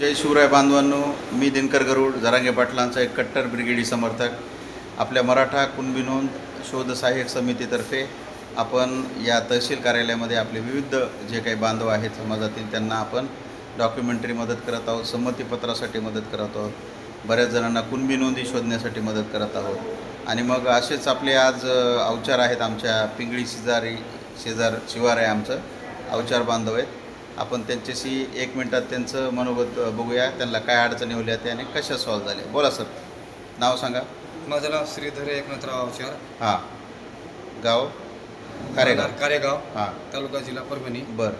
जय शिवराय बांधवांनो मी दिनकर गरुड जरांगे पाटलांचा एक कट्टर ब्रिगेडी समर्थक. आपल्या मराठा कुणबी नोंद शोध सहाय्यक समितीतर्फे आपण या तहसील कार्यालयामध्ये आपले विविध जे काही बांधव आहेत समाजातील त्यांना आपण डॉक्युमेंटरी मदत करत आहोत संमतीपत्रासाठी मदत करत आहोत. बऱ्याच जणांना कुणबी नोंदी शोधण्यासाठी मदत करत आहोत. आणि मग असेच आपले आज अवचार आहेत आमच्या पिंगळी शेजारी शेजार शिवार आहे आमचं. अवचार बांधव आहेत. आपण त्यांच्याशी एक मिनटात त्यांचं मनोगत बघूया त्यांना काय अडचणी होल्या त्या आणि कशा सॉल्व्ह झाल्या. बोला सर. नाव सांगा. माझं नाव श्रीधर एकनाथराव अवचार. हां. गाव? कारेगाव. कारेगाव हां. तालुका जिल्हा परभणी. बरं.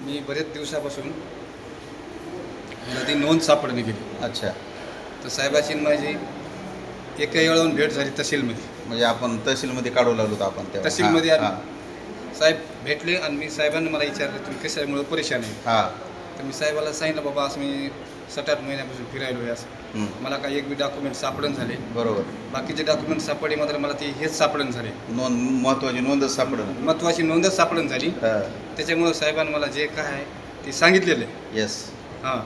मी बरेच दिवसापासून ती नोंद सापडणे गेली अच्छा. तर साहेबाची माझी एकही वेळाहून भेट झाली तहसीलमध्ये. म्हणजे आपण तहसीलमध्ये काढू लागलो होतो आपण तहसीलमध्ये. साहेब भेटले आणि मी साहेबांनी मला विचारलं तुम्ही कशामुळे परेशान आहे? हां. तर मी साहेबाला सांगितलं बाबा असं मी सात आठ महिन्यापासून फिरायलो आहे असं. मला काही एक बी डॉक्युमेंट सापडून झाले. बरोबर. बाकीचे डॉक्युमेंट सापडले मात्र मला ते हेच सापडून झाले. नोंद महत्त्वाची नोंदच सापडलं महत्त्वाची नोंदच सापडून झाली. त्याच्यामुळं साहेबांनी मला जे काय आहे ते सांगितलेलं आहे. येस हां.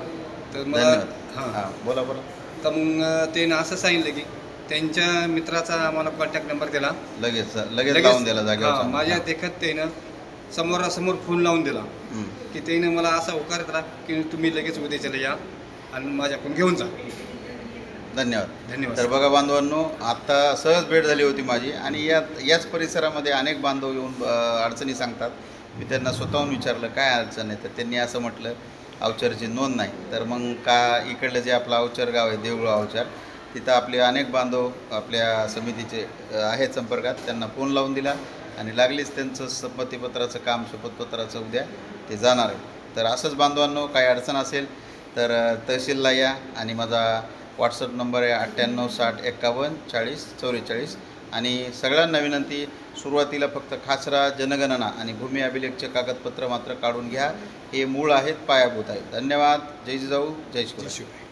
तर मला हां. हां बोला बोला. तर मग त्यानं असं सांगितलं की त्यांच्या मित्राचा आम्हाला कॉन्टॅक्ट नंबर दिला. लगेच लगेच लावून दिला जागेवर हां, सांगा. माझ्या देखत त्यानं समोरासमोर फोन लावून दिला. हं. की त्यानं मला असा होकार दिला की तुम्ही लगेच उद्या चले या आणि माझ्याकडून घेऊन जा. धन्यवाद. धन्यवाद. तर बघा बांधवांनो आत्ता सहज भेट झाली होती माझी आणि यात याच परिसरामध्ये अनेक बांधव येऊन अ, अडचणी सांगतात. मी त्यांना स्वतःहून विचारलं काय अडचण आहे? तर त्यांनी असं म्हटलं अवचरची नोंद नाही. तर मग का इकडलं जे आपलं अवचर गाव आहे देऊळ अवचर तिथं आपले अनेक बांधव आपल्या समितीचे आहेत संपर्कात. त्यांना फोन लावून दिला आणि लागलीच त्यांचं संमतीपत्राचं काम शपथपत्राचं उद्या ते जाणार आहे. तर असंच बांधवांनो काही अडचण असेल तर तहसीलला या आणि माझा व्हॉट्सअप नंबर आहे अठ्ठ्याण्णव साठ एक्कावन्न चाळीस चौवेचाळीस. आणि सगळ्यांना विनंती सुरुवातीला फक्त खासरा जनगणना आणि भूमी अभिलेखचे कागदपत्र मात्र काढून घ्या. हे मूळ आहेत पायाभूत आहेत. धन्यवाद. जय जिजाऊ जय शिवराय. शिवाय